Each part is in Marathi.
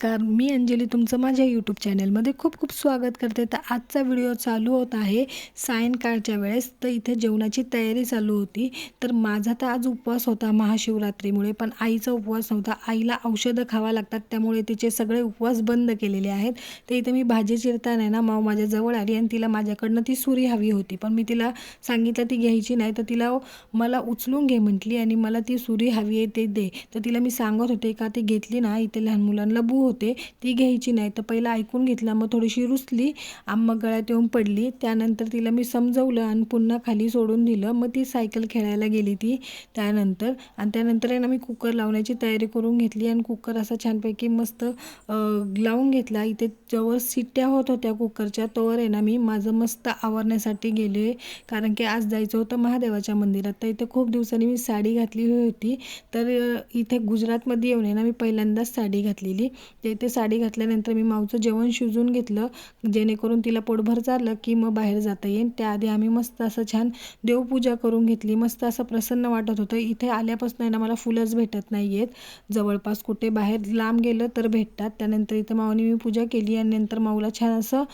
नमस्कार मी अंजली तुमचं माझ्या यूट्यूब चॅनलमध्ये खूप खूप स्वागत करते. तर आजचा व्हिडिओ चालू होत आहे सायंकाळच्या वेळेस. तर इथे जेवणाची तयारी चालू होती. तर माझा तर आज उपवास होता महाशिवरात्रीमुळे पण आईचा उपवास नव्हता. आईला औषधं खावा लागतात त्यामुळे तिचे सगळे उपवास बंद केलेले आहेत. तर इथे मी भाजी चिरताना ना माव माझ्याजवळ आली आणि तिला माझ्याकडनं ती सुरी हवी होती. पण मी तिला सांगितलं ती घ्यायची नाही. तर तिला मला उचलून घे म्हटली आणि मला ती सुरी हवी आहे ते दे. तर तिला मी सांगत होते का ती घेतली ना इथे लहान मुलांना बू होते ती घ्यायची नाही. तर पहिलं ऐकून घेतलं मग थोडीशी रुसली आम्हा गळ्यात येऊन पडली. त्यानंतर तिला मी समजवलं आणि पुन्हा खाली सोडून दिलं. मग ती सायकल खेळायला गेली ती त्यानंतर. आणि त्यानंतर आहे ना मी कुकर लावण्याची तयारी करून घेतली आणि कुकर असा छानपैकी मस्त लावून घेतला. इथे जवळ सिट्ट्या होत होत्या कुकरच्या. तोवर आहे ना मी माझं मस्त आवरण्यासाठी गेले. कारण की आज जायचं होतं महादेवाच्या मंदिरात. तर इथे खूप दिवसांनी मी साडी घातली होती. तर इथे गुजरातमध्ये येऊन आहे ना मी पहिल्यांदाच साडी घातलेली. ते ते साडी घातल्यानंतर मी माऊचं जेवण शिजून घेतलं जेणेकरून तिला पोटभर चाललं की मग बाहेर जाता येईल त्याआधी आम्ही मस्त असं छान देवपूजा करून घेतली. मस्त असं प्रसन्न वाटत होतं. इथे आल्यापासून आहे ना मला फुलंच भेटत नाही आहेत जवळपास कुठे बाहेर लांब गेलं तर भेटतात. त्यानंतर इथं माऊने मी पूजा केली आणि नंतर माऊला छान असं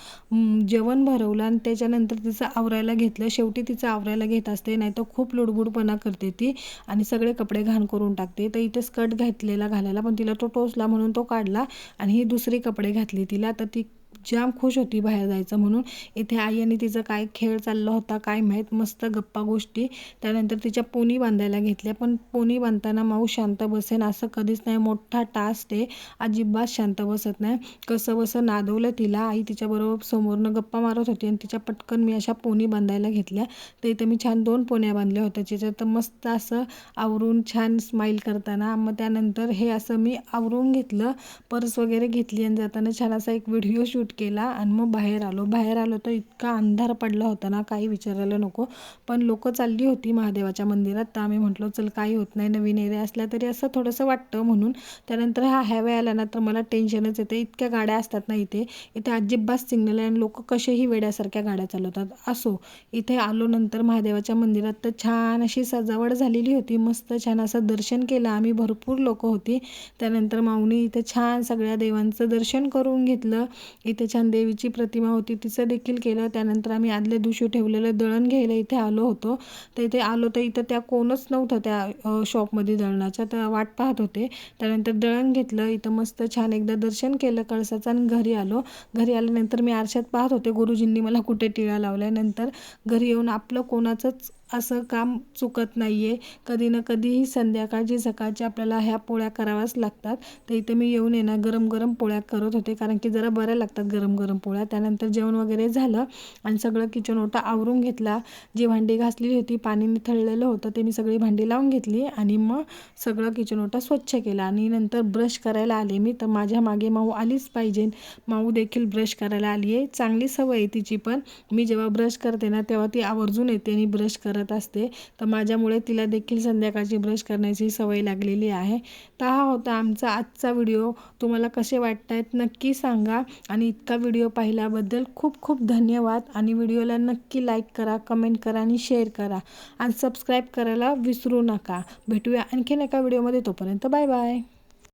जेवण भरवलं आणि त्याच्यानंतर तिचं आवरायला घेतलं. शेवटी तिचं आवरायला घेत असते नाही तर खूप लुडबुडपणा करते ती आणि सगळे कपडे घाण करून टाकते. तर इथे स्कर्ट घातलेला घालायला पण तिला तो टोचला म्हणून तो काढला. आणि ही दुसरी कपडे घातली तिला तर ती जाम खुश होती बाहेर जायचं म्हणून. इथे आई आणि तिचं काय खेळ चालला होता काय माहीत मस्त गप्पा गोष्टी. त्यानंतर तिच्या पोनी बांधायला घेतल्या. पण पोनी बांधताना माऊ शांत बसेन असं कधीच नाही. मोठा टास्क आहे. अजिबात शांत बसत नाही. कसं बसं नादवलं तिला. आई तिच्याबरोबर समोरनं गप्पा मारत होती आणि तिच्या पटकन मी अशा पोनी बांधायला घेतल्या. तर इथे मी छान दोन पोन्या बांधल्या होत्या. त्याच्यात मस्त असं आवरून छान स्माईल करताना. मग त्यानंतर हे असं मी आवरून घेतलं. पर्स वगैरे घेतली आणि जाताना छान असा एक व्हिडिओ शूट केला आणि मग बाहेर आलो. बाहेर आलो तर इतका अंधार पडला होता ना काही विचारायला नको. पण लोकं चालली होती महादेवाच्या मंदिरात. तर आम्ही म्हटलो चल काही होत नाही नवीन एरिया असल्या तरी असं थोडंसं वाटतं म्हणून. त्यानंतर हा हायवे आला ना तर मला टेन्शनच येतं. इतक्या गाड्या असतात ना इथे इथे अजिबात सिग्नल आहे आणि लोक कसेही वेड्यासारख्या गाड्या चालवतात. असो इथे आलो नंतर महादेवाच्या मंदिरात तर छान अशी सजावट झालेली होती. मस्त छान असं दर्शन केलं. आम्ही भरपूर लोक होती. त्यानंतर माऊनी इथे छान सगळ्या देवांचं दर्शन करून घेतलं. इथे इथे छान देवीची प्रतिमा होती तिचं देखील केलं. त्यानंतर आम्ही आदल्या दिवशी ठेवलेलं दळण घ्यायला इथे आलो होतो. तर इथे आलो तर इथं त्या कोणच नव्हतं त्या शॉपमध्ये दळणाच्या. तर वाट पाहत होते. त्यानंतर दळण घेतलं. इथं मस्त छान एकदा दर्शन केलं. कळसाचं आणि घरी आलो. घरी आल्यानंतर मी आरशात पाहत होते. गुरुजींनी मला कुठे टिळा लावल्यानंतर घरी येऊन आपलं कोणाचंच असं काम चुकत नाही आहे कधी ना कधीही संध्याकाळची सकाळची आपल्याला ह्या पोळ्या कराव्याच लागतात. तर इथे मी येऊन येणार गरम गरम पोळ्या करत होते. कारण की जरा बऱ्या लागतात. गरम गरम पोळ्या त्यानंतर जेवण वगैरे झालं आणि सगळं किचन ओटा आवरून घेतला. जी भांडी घासलेली होती पाणी निथळलेलं होतं ते मी सगळी भांडी लावून घेतली आणि मग सगळं किचन ओटा स्वच्छ केला. आणि नंतर ब्रश करायला आले मी. तर माझ्या मागे माऊ आलीच पाहिजे. माऊ देखील ब्रश करायला आली आहे. चांगली सवय आहे तिची पण. मी जेव्हा ब्रश करते ना तेव्हा ती आवर्जून येते आणि ब्रश करत असते. तर माझ्यामुळे तिला देखील संध्याकाळची ब्रश करण्याची सवय लागलेली आहे. तर हा होता आमचा आजचा व्हिडिओ तुम्हाला कसे वाटत आहेत नक्की सांगा. आणि इतका व्हिडिओ पाहिल्याबद्दल खूप खूप धन्यवाद. आणि व्हिडिओला नक्की लाईक करा कमेंट करा आणि शेअर करा. आणि सबस्क्राईब करायला विसरू नका. भेटूया आणखीन एका व्हिडिओमध्ये. तोपर्यंत बाय बाय.